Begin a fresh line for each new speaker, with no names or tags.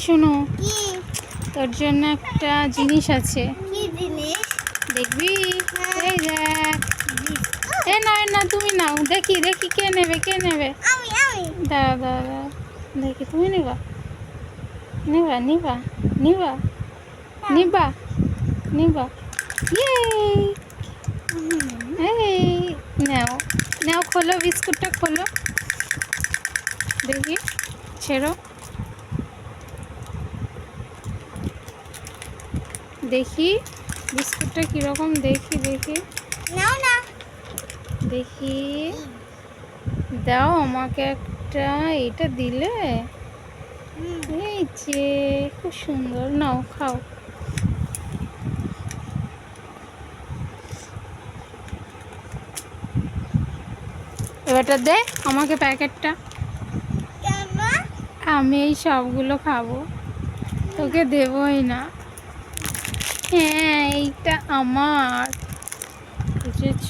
শোনো।
কি?
তোর জন্য একটা জিনিস আছে। দেখবি?
হ্যাঁ।
এই দেখ। এ না না তুমি নাও। দেখি দেখি কে নেবে কে নেবে। দাঁড়া দাঁড়া দাঁড়া দেখি তুমি নিবা। নিবা নিবা নিবা। নিবা নিবা। ইয়ে এই নাও। নাও খোলো বিস্কুটটা খোলো। দেখি ছেড়ো। দেখি বিস্কুটটা কীরকম দেখি দেখি।
নাও না।
দেখি দাও আমাকে একটা এটা দিলে? এই যে খুব সুন্দর। নাও খাও। এবারটা দে আমাকে প্যাকেটটা। আমি এই সবগুলো খাব। তোকে দেবই না। হ্যাঁ এইটা আমার। বুঝেছ?